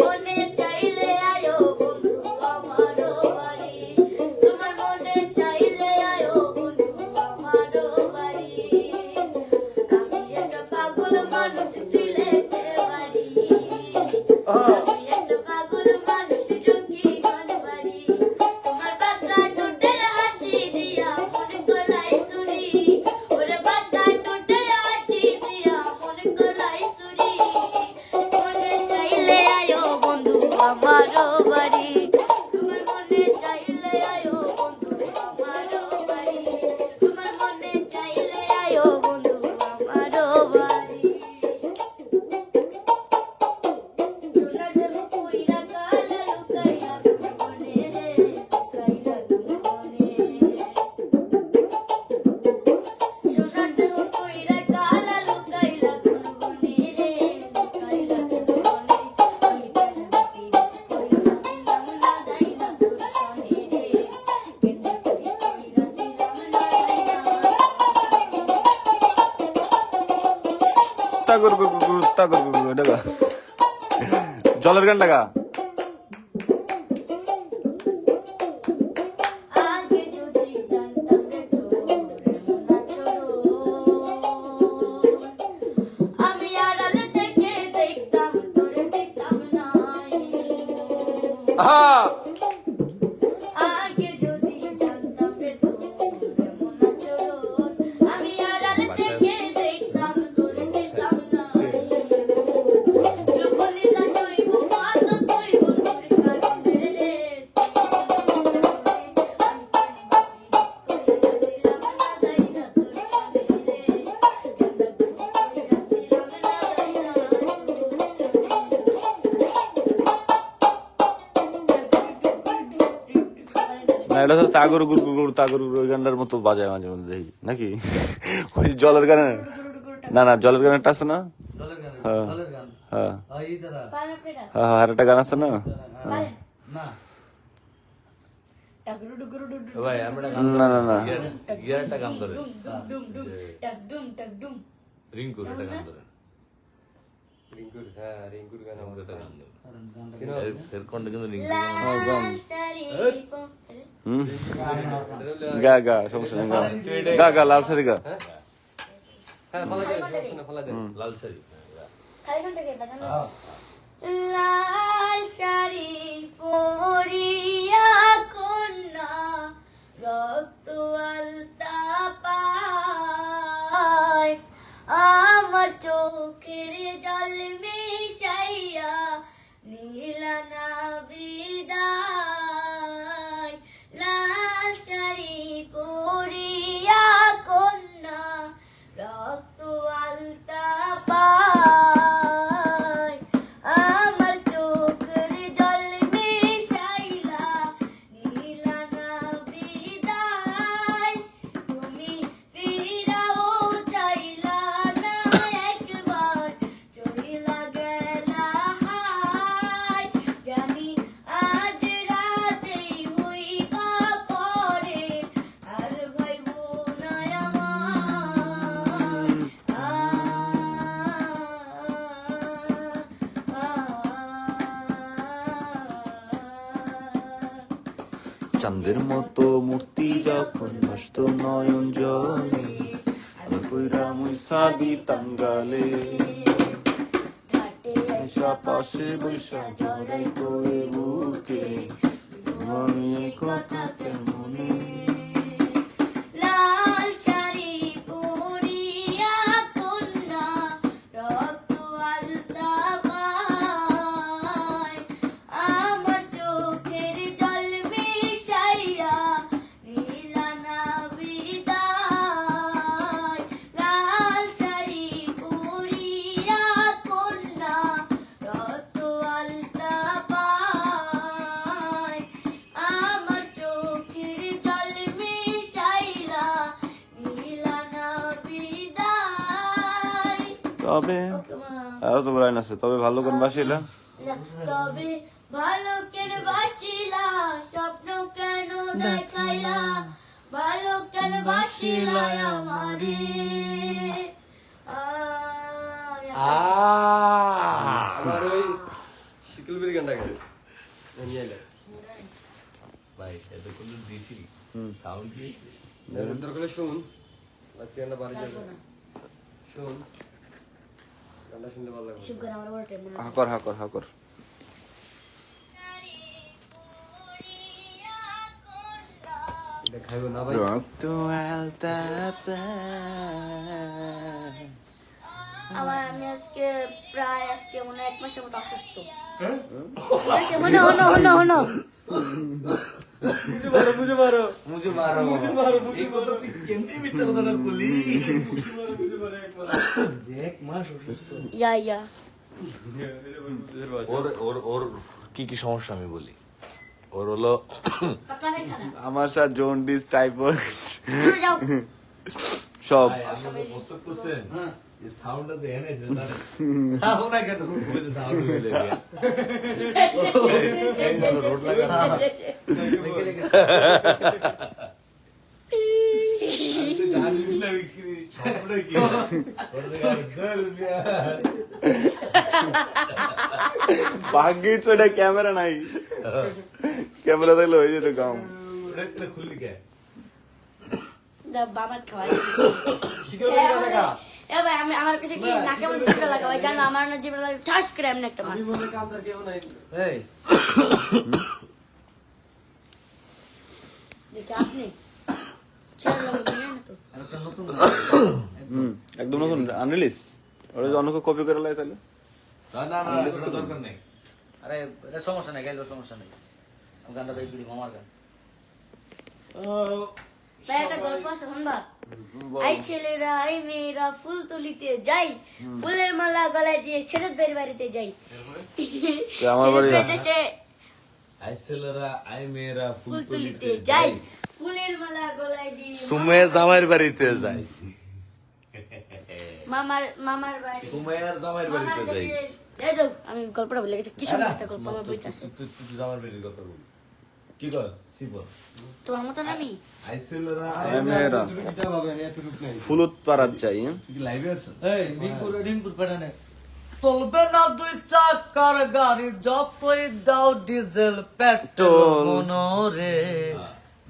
মনে জলের গান ডাকা আগে এটা তো তাগর গুর গুর তাগর গুর ওই গানটার মতো বাজায় মাঝে মধ্যে দেখি নাকি? ওই জলের গানে? না না জলের গানটা আছে না? হ্যাঁ। হ্যাঁ। হ্যাঁ? হ্যাঁ আর একটা গান আছে না? না। না না না। গিয়ারটা গান ধরে রিঙ্কুর হ্যাঁ রিঙ্কুর গান হুম গা গা সমস্যা নেই গা গা লাল শাড়ি গা হ্যাঁ ফালা দেন সমস্যা না ফালা দেন লাল শাড়ি লাল শাড়ি পরিয়া কন্যা রক্ত আলতা চোখের জল মিশাইয়া চাঁদের মতো মূর্তি যখন নষ্ট নয়ন জলে সাবি তাঙ্গালে পাশে বৈশা জড়াই তোরে বুকে। কথা কেমনে তবে আরও তো লাইন আছে তবে ভালো গান বাসিলা। না, তবে ভালো কেন বাসিলা স্বপ্ন কেন দেখাইলা? ভালো কেন বাসিলা আমারে। আ- আমার ওই সিকুল বিড়ি গানটা গাই নিয়ে এলে ভাই এটা কোনো দিছি। সাউন্ড দিয়েছি। হলে শুন। রাত্রি বাড়ি যাবে। শুন। হাকর হাকর হাকর এটা খাইবো না ভাই। রক্ত আলতা আমার আমি আজকে প্রায় আজকে মনে হয় এক মাসের মতো অসুস্থ। আছে হনো হনো হনো ইয়া ইয়া ওর ওর ওর কি কি সমস্যা আমি বলি ওর হলো আমার সাথে জন্ডিস টাইফয়েড সব সাউন্ড ভাগ্যের ছোটা ক্যামেরা নাই ক্যামেরা থাকলে হয়ে যেত কাম এটা খুললি কে বাবার খাওয়াই আমি আমার কাছে কি নাকে মধ্যে জিভটা লাগা ভাই জানো আমার না জিভটা লাগে ঠাস করে এমনি একটা মাছ এই আপনি? একদম নতুন আনরিলিজ ওরা যদি অন্য কপি করে লাই তাহলে। না না না দরকার নেই। আরে এটা সমস্যা নেই গাইলেও সমস্যা নেই। গানটা বাই করি মামার গান। ভাই একটা গল্প আছে শুনবা? আই ছেলেরা আই মেয়েরা ফুল তুলিতে যাই। ফুলের মালা গলায় দিয়ে বাড়িতে যাই। আমার বাড়ি আই ছেলেরা আই মেয়েরা ফুল তুলিতে যাই। ফুলের মালা গলায় জামাইয়ের বাড়িতে যাই। মামার মামার বাড়ি। জামাইয়ের বাড়িতে যাই। এই তো আমি গল্পটা বলে গেছি। কি সুন্দর একটা গল্প আমার বইতে আছে। তুই তুই জামাইয়ের বাড়ির কথা বল। কি কর? তোমার মতন আমি। আই ছেলেরা মেয়েরা। ফুলত চাই হ্যাঁ? কি লাইভে আছিস? এই রিঙ্কুর পেটানে চলবে না দুই চাকার গাড়ি যতই দাও ডিজেল পেট্রোল। মনোরে।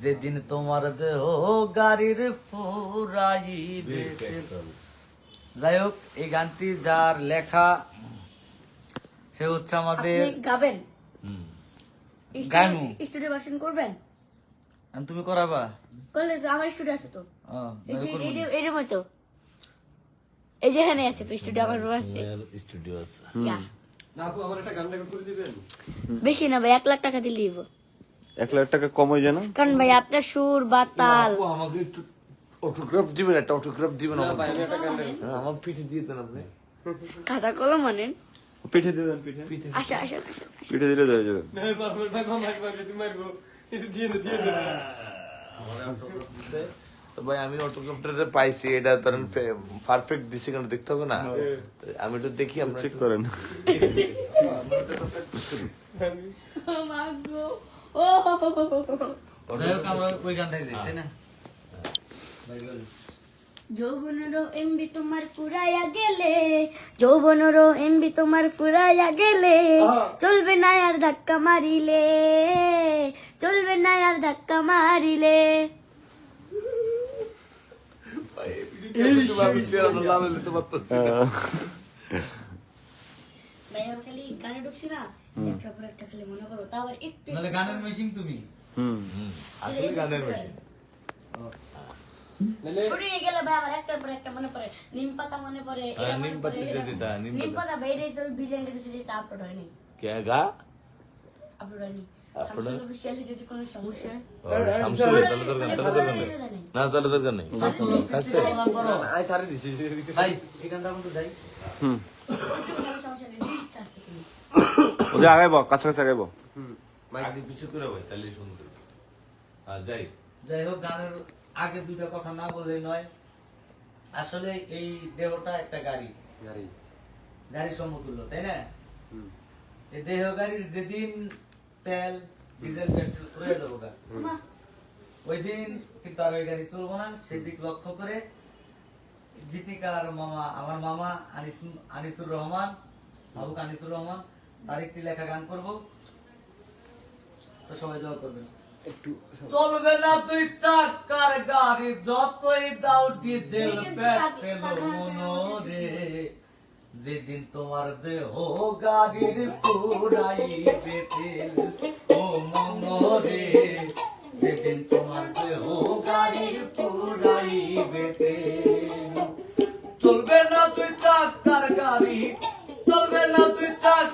যেদিন তোমার দেহ গাড়ির ফুরাইবে। যাই হোক এই গানটি যার লেখা সে হচ্ছে আমাদের আপনি গাবেন? গাইমু। স্টুডিও ভার্সন করবেন? তুমি করাবা। করলে আমার স্টুডিও আছে তো। এই যে এই যে- এই যে মতো এই যে এখানে আছে তো স্টুডিও আমার রুম আছে স্টুডিও আছে বেশি না ভাই এক লাখ টাকা দিলে এক লাখ টাকা কম হয়ে যায় না কারণ ভাই আপনার সুর বা তাল আমাকে একটু অটোগ্রাফ দিবেন একটা অটোগ্রাফ দিবেন হ্যাঁ, আমার পিঠে দিয়ে দেন আপনি খাতা কলম মানেন পিঠে দিবেন পিঠে আসা আসা আসা আসা। পিঠে দিলে হয়ে যাবে না পারব ভাই মারবো এটা দিয়ে দিয়ে তো ভাই আমি অটোগ্রাফটা পাইছি। এটা ধরেন পারফেক্ট দিছি কেন দেখতে হবে না। আমি একটু দেখি আমরা চেক করেন। যৌবনেরও এমবি তোমার ফুরাইয়া গেলে যৌবনেরও এমবি তোমার ফুরাইয়া গেলে চলবে না আর ধাক্কা মারিলে চলবে না আর ধাক্কা মারিলে। গানের মেশিন তুমি। হুম। আসলে গানের মেশিন ছড়িয়ে গেলে ভাই আমার একটার পর একটা মনে পড়ে নিম পাতা মনে পড়ে হ্যাঁ, নিম পাতা এটা- দিতা, নিম পাতা। এটাই তো আপলোড হয়নি। কে গা? আপলোড হয়নি। যাই আগাইব কাছাকাছি আগাইব। আগে পিছু করে ভাই তাহলে সুন্দর আর যাই। যাই হোক গানের আগে দুইটা কথা না বললেই নয়। আসলে এই দেহটা একটা গাড়ি। গাড়ি। গাড়ি সমতুল্য তাই না? হুম। এই দেহ গাড়ির যেদিন তেল ডিজেল পেট্রোল ফুরিয়ে যাব ওই দিন কিন্তু আর ওই গাড়ি চলবো না সেদিক লক্ষ্য করে গীতিকার মামা আমার মামা আনিস আনিসুর রহমান বাবুক আনিসুর রহমান আরেকটি লেখা গান করব। তো সবাই দোয়া করবেন একটু চলবে না তুই চাকার গাড়ি যতই দাও ডিজেল পেট্রোল মনোরে। যেদিন তোমার দেহ গাড়ির পুরাই বেতেল ও মনরে, যেদিন তোমার দেহ গাড়ির পুরাই বেতেল চলবে না তুই চাকার গাড়ি, চলবে না তুই চাকার